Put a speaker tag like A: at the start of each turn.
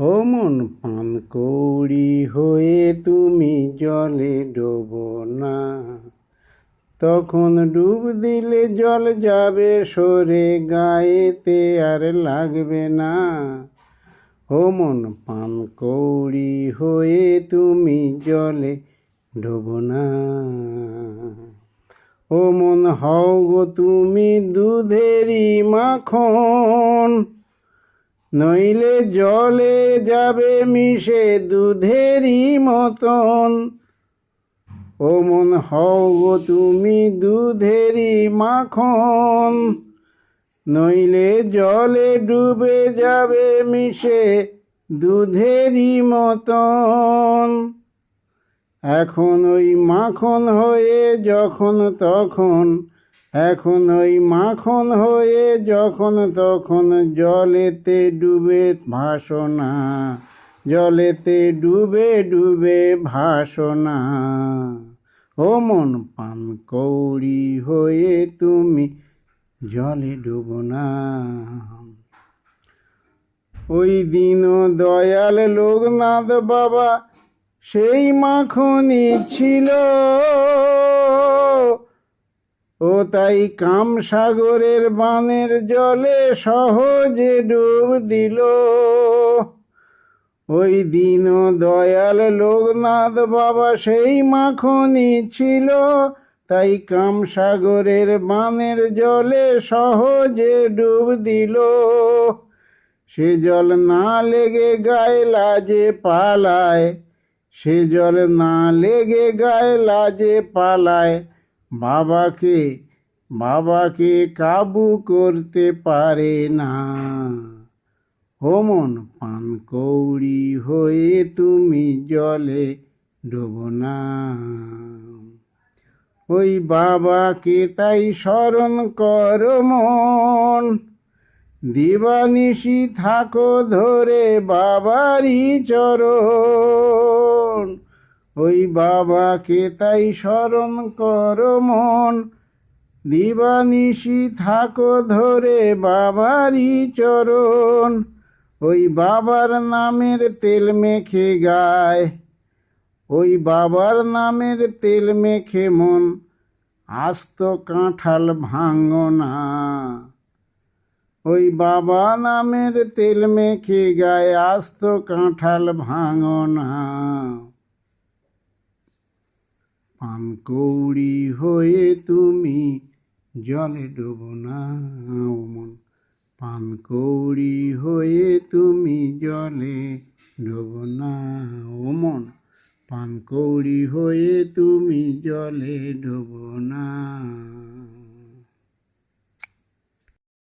A: ও পান কৌড়ি হয়ে তুমি জলে ডোবো না। তখন ডুব দিলে জল যাবে সরে গায়েতে আর লাগবে না। ও মন পান কৌড়ি হয়ে তুমি জলে ডোবো না। ও মন হও গো তুমি দুধেরই মাখন। নইলে জলে যাবে মিশে দুধেরই মতন। ও মন, হও গো তুমি দুধেরই মাখন। নইলে জলে ডুবে যাবে মিশে দুধেরই মতন। এখন ওই মাখন হয়ে যখন তখন এখন ওই মাখন হয়ে যখন তখন জলেতে ডুবে ভাসনা, জলেতে ডুবে ডুবে ভাসনা। ও মন পান কৌড়ি হয়ে তুমি জলে ডুবো না। ওই দিন দয়াল লোকনাথ বাবা সেই মাখনি ছিল। ও তাই কাম সাগরের বানের জলে সহজে ডুব দিল। ওই দিন দয়াল লোকনাথ বাবা সেই মাখনি ছিল। তাই কাম সাগরের বানের জলে সহজে ডুব দিল। সে জল না লেগে গায়ে লাজে পালায়, সে জল না লেগে গায়ে লাজে পালায়। বাবাকে বাবাকে কাবু করতে পারে না। ও মন, পান কৌড়ি হয়ে তুমি জলে ডোবো না। ওই বাবাকে তাই স্মরণ কর মন। দিবানিশি থাকো ধরে বাবারই চরণ। ওই বাবাকে তাই স্মরণ কর মন। দিবানিশি থাকো ধরে বাবারই চরণ। ওই বাবার নামের তেল মেখে গায়। ওই বাবার নামের তেল মেখে মন। আস্ত কাঁঠাল ভাঙো না। ওই বাবা নামের তেল মেখে গায়ে, আস্ত কাঁঠাল ভাঙো কৌড়ি হয়ে তুমি জলে ডুব না মন। পান কৌড়ি হয়ে তুমি জলে ডুব না মন। পান কৌড়ি হয়ে তুমি জলে ডুব না।